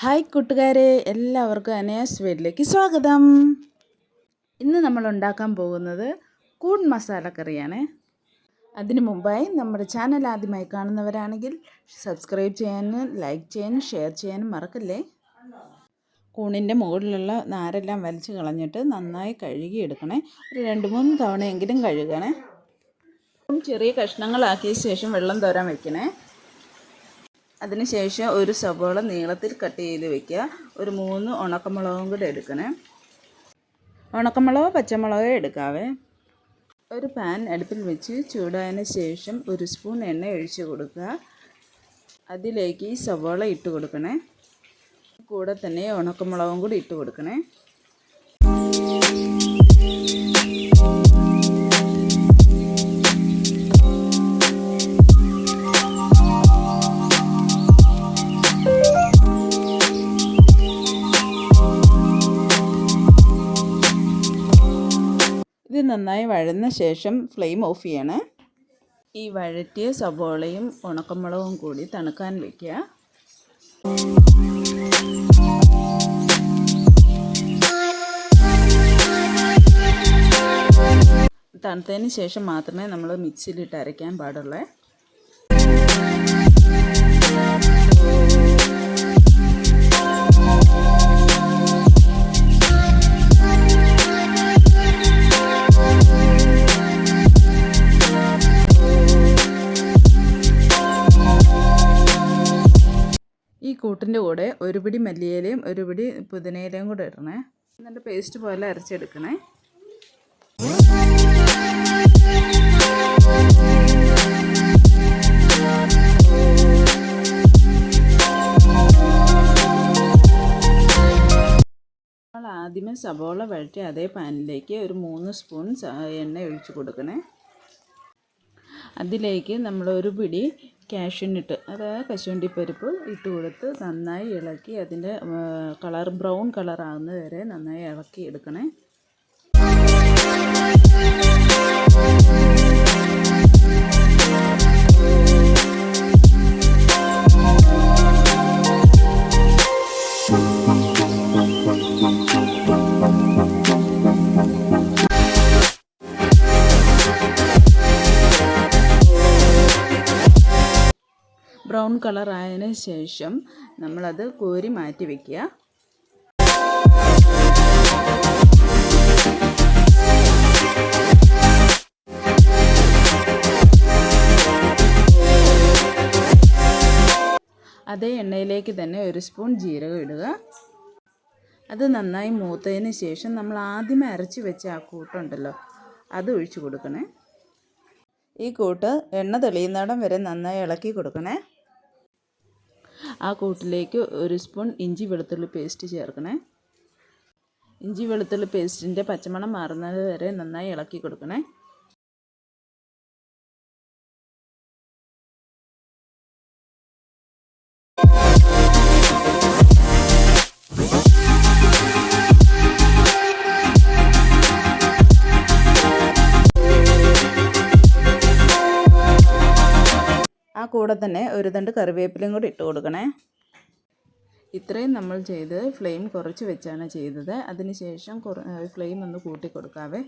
Hi കൂട്ടുകാരെ എല്ലാവർക്കും അനയാസ് വീട്ടിലേക്ക് സ്വാഗതം. ഇന്ന് നമ്മൾ ഉണ്ടാക്കാൻ പോകുന്നത് കൂൺ മസാല കറിയാണ്. അതിനു മുമ്പായി നമ്മുടെ ചാനൽ ആദ്യമായി കാണുന്നവരാണെങ്കിൽ സബ്സ്ക്രൈബ് ചെയ്യാനും ലൈക്ക് ചെയ്യാനും ഷെയർ ചെയ്യാനും മറക്കല്ലേ? കൂണിന്റെ മുകളിലുള്ള നാരെല്ലാം വലിച്ചു കളഞ്ഞിട്ട് നന്നായി കഴുകി എടുക്കണേ ഒരു രണ്ട് മൂന്ന് തവണയെങ്കിലും കഴുകണേ. ചെറിയ കഷ്ണങ്ങളാക്കിയ ശേഷം വെള്ളം തോരാൻ വെക്കണേ. അതിനുശേഷം ഒരു സവോള നീളത്തിൽ കട്ട് ചെയ്ത് വെക്കുക. ഒരു മൂന്ന് ഉണക്കമുളകും കൂടെ എടുക്കണേ. ഉണക്കമുളകോ പച്ചമുളകോ എടുക്കാവേ. ഒരു പാൻ അടുപ്പിൽ വെച്ച് ചൂടായതിന് ശേഷം ഒരു സ്പൂൺ എണ്ണ ഒഴിച്ച് കൊടുക്കുക. അതിലേക്ക് ഈ സവോള ഇട്ട് കൊടുക്കണേ. കൂടെ തന്നെ ഉണക്കമുളകും കൂടി ഇട്ട് കൊടുക്കണേ. നന്നായി വഴന്ന ശേഷം ഫ്ലെയിം ഓഫ് ചെയ്യണേ. ഈ വഴറ്റിയ സവോളയും ഉണക്കമുളകും കൂടി തണുക്കാൻ വയ്ക്കുക തണുത്തതിന് ശേഷം മാത്രമേ നമ്മൾ മിക്സിയിലിട്ട് അരയ്ക്കാൻ പാടുള്ളൂ. ഈ കൂട്ടിന്റെ കൂടെ ഒരു പിടി മല്ലിയിലയും ഒരു പിടി പുതിനയിലയും കൂടെ ഇടണേ. എന്നിട്ട് പേസ്റ്റ് പോലെ അരച്ചെടുക്കണേ. ആദ്യമേ സബോള വഴറ്റി അതേ പാനിലേക്ക് ഒരു മൂന്ന് സ്പൂൺ എണ്ണ ഒഴിച്ച് കൊടുക്കണേ. അതിലേക്ക് നമ്മളൊരു പിടി കാഷ്യൂനിട്ട് അതായത് കശുവണ്ടി പരിപ്പ് ഇട്ട് കൊടുത്ത് നന്നായി ഇളക്കി അതിന്റെ കളർ ബ്രൗൺ കളറാകുന്നത് വരെ നന്നായി ഇളക്കി എടുക്കണേ. ബ്രൗൺ കളർ ആയതിന് ശേഷം നമ്മളത് കോരി മാറ്റി വയ്ക്കുക അതേ എണ്ണയിലേക്ക് തന്നെ ഒരു സ്പൂൺ ജീരകം ഇടുക. അത് നന്നായി മൂത്തതിന് ശേഷം നമ്മൾ ആദ്യമേ അരച്ച് വെച്ച ആ കൂട്ടുണ്ടല്ലോ അത് ഒഴിച്ചു കൊടുക്കണേ. ഈ കൂട്ട് എണ്ണ തെളിയുന്നിടം വരെ നന്നായി ഇളക്കി കൊടുക്കണേ. ആ കൂട്ടിലേക്ക് ഒരു സ്പൂൺ ഇഞ്ചി വെളുത്തുള്ളി പേസ്റ്റ് ചേർക്കണേ. ഇഞ്ചി വെളുത്തുള്ളി പേസ്റ്റിന്റെ പച്ചമണം മാറുന്നത് വരെ നന്നായി ഇളക്കി കൊടുക്കണേ. ആ കൂടെ തന്നെ ഒരു തണ്ട് കറിവേപ്പിലയും കൂടി ഇട്ട് കൊടുക്കണേ. ഇത്രയും നമ്മൾ ചെയ്ത് ഫ്ലെയിം കുറച്ച് വെച്ചാണ് ചെയ്തത്. അതിനുശേഷം ഫ്ലെയിം ഒന്ന് കൂട്ടി കൊടുക്കാവേ.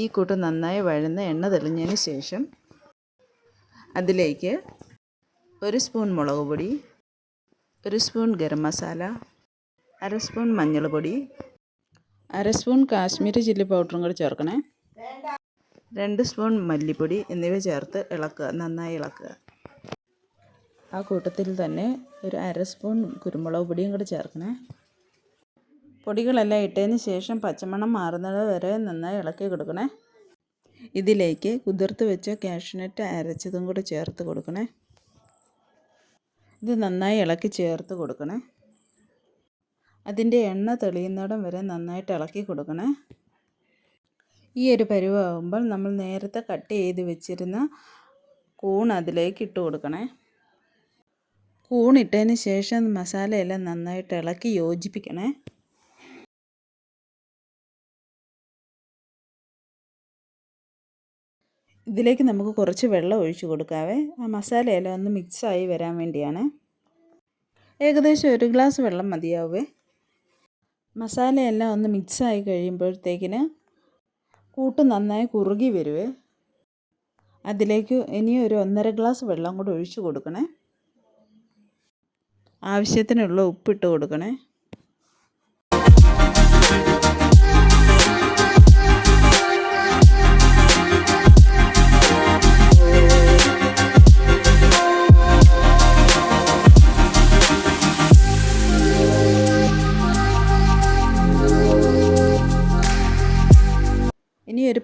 ഈ കൂട്ട് നന്നായി വഴുന്ന എണ്ണ തെളിഞ്ഞതിന് ശേഷം അതിലേക്ക് ഒരു സ്പൂൺ മുളക് പൊടി ഒരു സ്പൂൺ ഗരം മസാല അര സ്പൂൺ മഞ്ഞൾ പൊടി അര സ്പൂൺ കാശ്മീരി ചില്ലി പൗഡറും കൂടി ചേർക്കണേ. രണ്ട് സ്പൂൺ മല്ലിപ്പൊടി എന്നിവ ചേർത്ത് ഇളക്കുക നന്നായി ഇളക്കുക. ആ കൂട്ടത്തിൽ തന്നെ ഒരു അര സ്പൂൺ കുരുമുളക് പൊടിയും കൂടി ചേർക്കണേ. പൊടികളെല്ലാം ഇട്ടതിന് ശേഷം പച്ചമണം മാറുന്നത് വരെ നന്നായി ഇളക്കി കൊടുക്കണേ. ഇതിലേക്ക് കുതിർത്ത് വെച്ച കാഷ്നട്ട് അരച്ചതും കൂടി ചേർത്ത് കൊടുക്കണേ. ഇത് നന്നായി ഇളക്കി ചേർത്ത് കൊടുക്കണേ. അതിന്റെ എണ്ണ തെളിയുന്നിടം വരെ നന്നായിട്ട് ഇളക്കി കൊടുക്കണേ. ഈ ഒരു പരുവാകുമ്പോൾ നമ്മൾ നേരത്തെ കട്ട് ചെയ്ത് വെച്ചിരുന്ന കൂൺ അതിലേക്ക് ഇട്ട് കൊടുക്കണേ. കൂൺ ഇട്ടതിന് ശേഷം മസാലയെല്ലാം നന്നായിട്ട് ഇളക്കി യോജിപ്പിക്കണേ. ഇതിലേക്ക് നമുക്ക് കുറച്ച് വെള്ളം ഒഴിച്ചു കൊടുക്കാവേ. ആ മസാലയെല്ലാം ഒന്ന് മിക്സായി വരാൻ വേണ്ടിയാണ്. ഏകദേശം ഒരു ഗ്ലാസ് വെള്ളം മതിയാവേ. മസാലയെല്ലാം ഒന്ന് മിക്സായി കഴിയുമ്പോഴത്തേക്കിന് കൂട്ട് നന്നായി കുറുകി വരുവേ. അതിലേക്ക് ഇനി ഒരു ഒന്നര ഗ്ലാസ് വെള്ളം കൂടെ ഒഴിച്ച് കൊടുക്കണേ. ആവശ്യത്തിനുള്ള ഉപ്പിട്ട് കൊടുക്കണേ.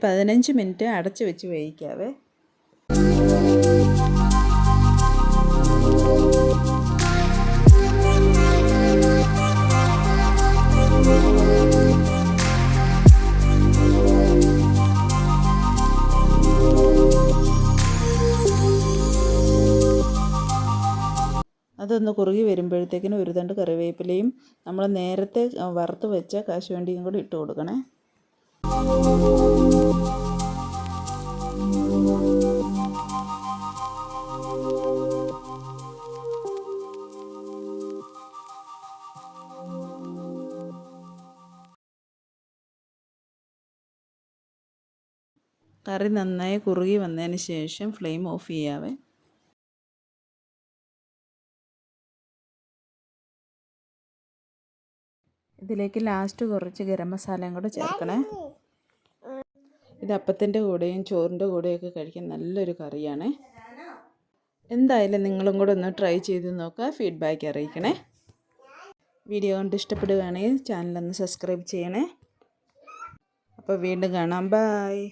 പതിനഞ്ച് മിനിറ്റ് അടച്ച് വെച്ച് വേവിക്കാവേ. അതൊന്ന് കുറുകി വരുമ്പോഴത്തേക്കിനും ഒരു തണ്ട് കറിവേപ്പിലയും നമ്മൾ നേരത്തെ വറുത്ത് വെച്ച കാശുവണ്ടിയും കൂടി ഇട്ട് കൊടുക്കണേ. കറി നന്നായി കുറുകി വന്നതിന് ശേഷം ഫ്ലെയിം ഓഫ് ചെയ്യാവേ. ഇതിലേക്ക് ലാസ്റ്റ് കുറച്ച് ഗരം മസാലയും കൂടെ ചേർക്കണേ. ഇത് അപ്പത്തിന്റെ കൂടെയും ചോറിന്റെ കൂടെയൊക്കെ കഴിക്കാൻ നല്ലൊരു കറിയാണ്. എന്തായാലും നിങ്ങളും കൂടെ ഒന്ന് ട്രൈ ചെയ്ത് നോക്കുക ഫീഡ്ബാക്ക് അറിയിക്കണേ. വീഡിയോ കണ്ട് ഇഷ്ടപ്പെടുകയാണെങ്കിൽ ചാനലൊന്ന് സബ്സ്ക്രൈബ് ചെയ്യണേ. അപ്പോൾ വീണ്ടും കാണാം. ബായ്